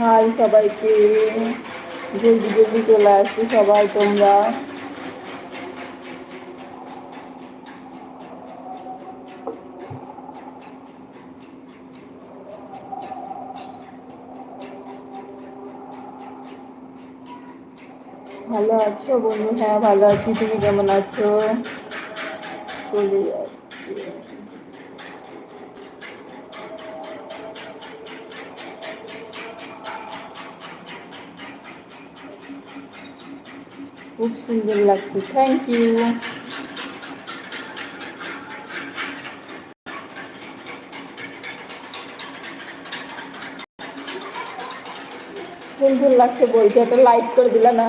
High সবাইকে। জলদি জলদি চলে আসছি সবাই তোমরা। ভালো আছো বন্ধু? হ্যাঁ ভালো আছি। তুমি কেমন আছো? চলে যাচ্ছি খুব সুন্দর লাগছে থ্যাংক ইউ সুন্দর লাগছে বলছে একটা লাইক করে দিলা না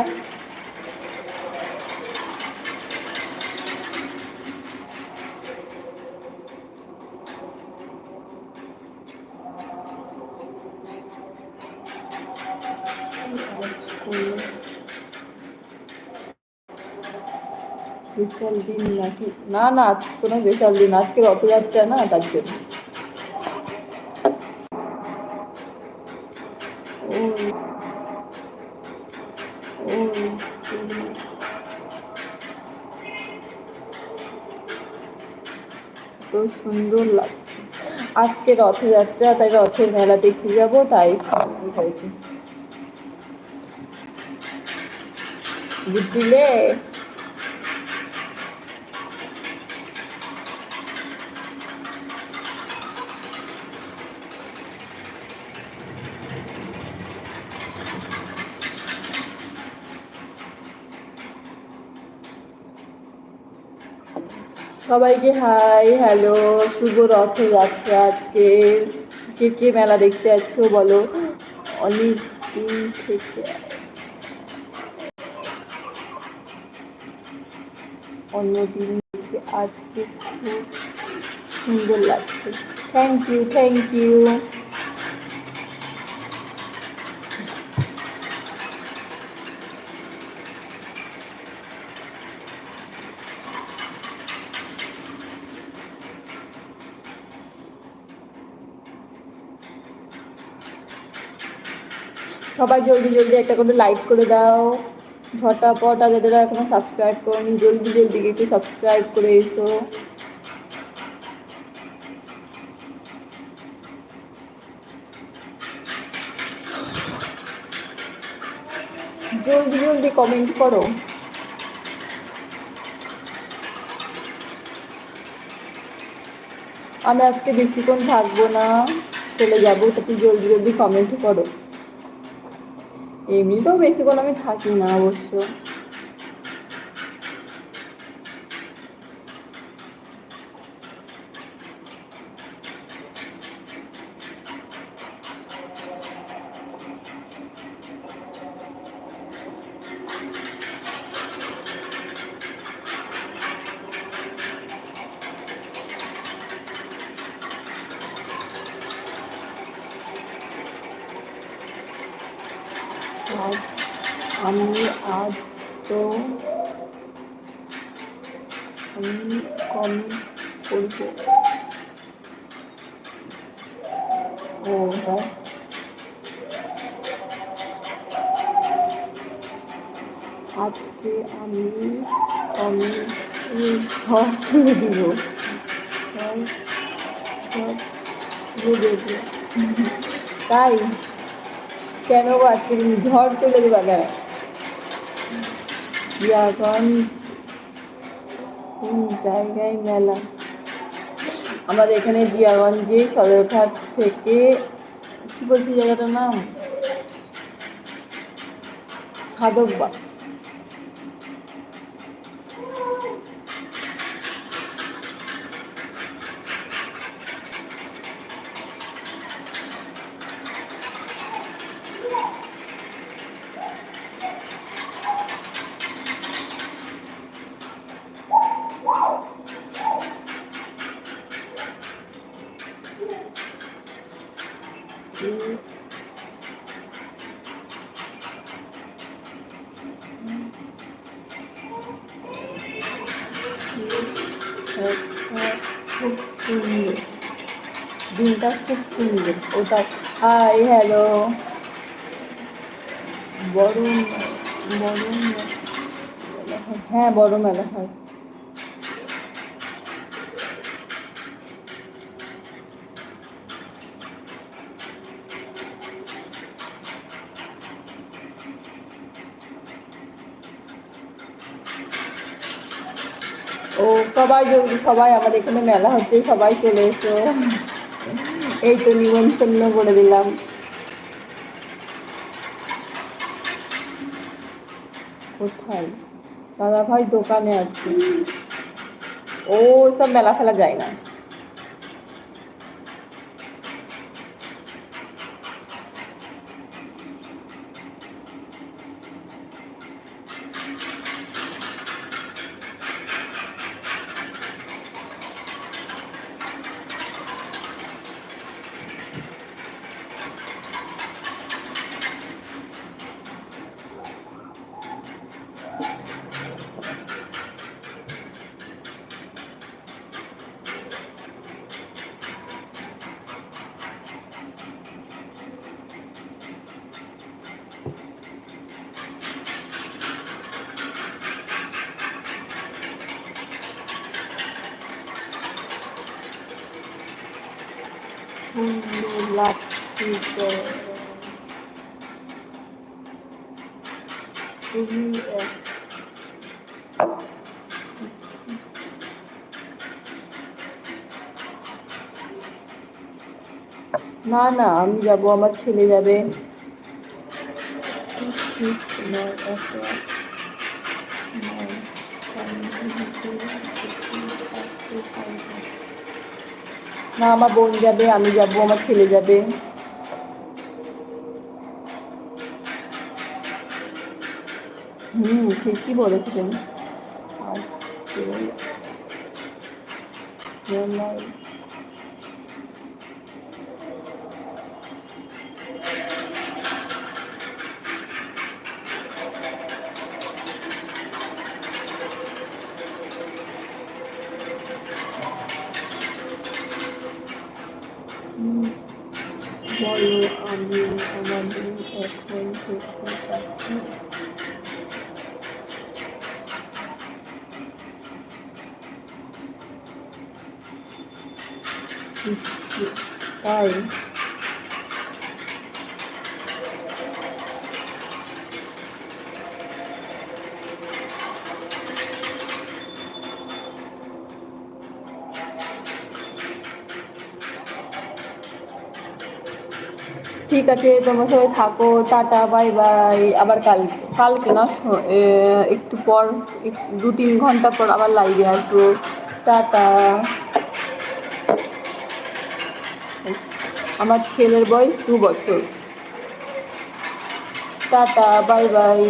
বিশাল দিন নাকি? না না কোনো বিশাল দিন। আজকে রথযাত্রা না, তার জন্য। সুন্দর লাগছে। আজকে রথযাত্রা, তাই রথের মেলা দেখতে যাব, তাই হয়েছে। বুঝলে? সবাইকে হাই, হ্যালো, শুভ রথযাত্রা আজকে। কে কে মেলা দেখতে যাচ্ছ বলো? অনেক দিন থেকে। অন্য দিন থেকে আজকে খুব সুন্দর লাগছে। থ্যাংক ইউ থ্যাংক ইউ সবাই জলদি জলদি একটা করে লাইক করে দাও। ঝটাপট আর যাদের এখনও সাবস্ক্রাইব করনি, জলদি জলদি একটু সাবস্ক্রাইব করে এসো। জলদি জলদি কমেন্ট করো। আমি আজকে বেশিক্ষণ থাকব না, চলে যাব একটু জলদি জলদি কমেন্ট করো। এমনিতেও বেশিক্ষণ আমি থাকি না অবশ্য। আজ আমি আজ তো আমি কমেন্ট করব ও হ্যাঁ আজকে আমি ঘর তুলে দেব তাই কেন তুমি ঝড় তুলে দেবা কেন? জিয়াগঞ্জ কোন জায়গায় মেলা? আমাদের এখানে জিয়াগঞ্জে সদরঘাট থেকে, কি বলছি জায়গাটার নাম? সাধকবাগ খুব সুন্দর দিনটা খুব সুন্দর ওটা হাই হ্যালো বড় বড় মেলা হ্যাঁ বড় মেলা হয়। ও, সবাই সবাই আমাদের এখানে মেলা হচ্ছে, সবাই চলে এসো। এই তো নিমন্ত্রণ করে দিলাম। কোথায়? দাদা ভাই দোকানে আছে। ও, সব মেলা ফেলা যায় না। না না আমি যাব আমার ছেলে যাবে। না আমার বোন যাবে আমি যাব আমার ছেলে যাবে। হুম ঠিকই বলেছিলেন আর ছেলে- ছেলে- হুম, বলো আমি আমাদের এখন করতে পারছি দিচ্ছি তাই ঠিক আছে, তোমরা সবাই থাকো, টাটা, বাই বাই, আবার কাল, কালকে না? একটু পর দু, তিন ঘণ্টা পর আবার লাইভে আসব। টাটা। আমার ছেলের বয়স দু বছর। Tata, bye bye.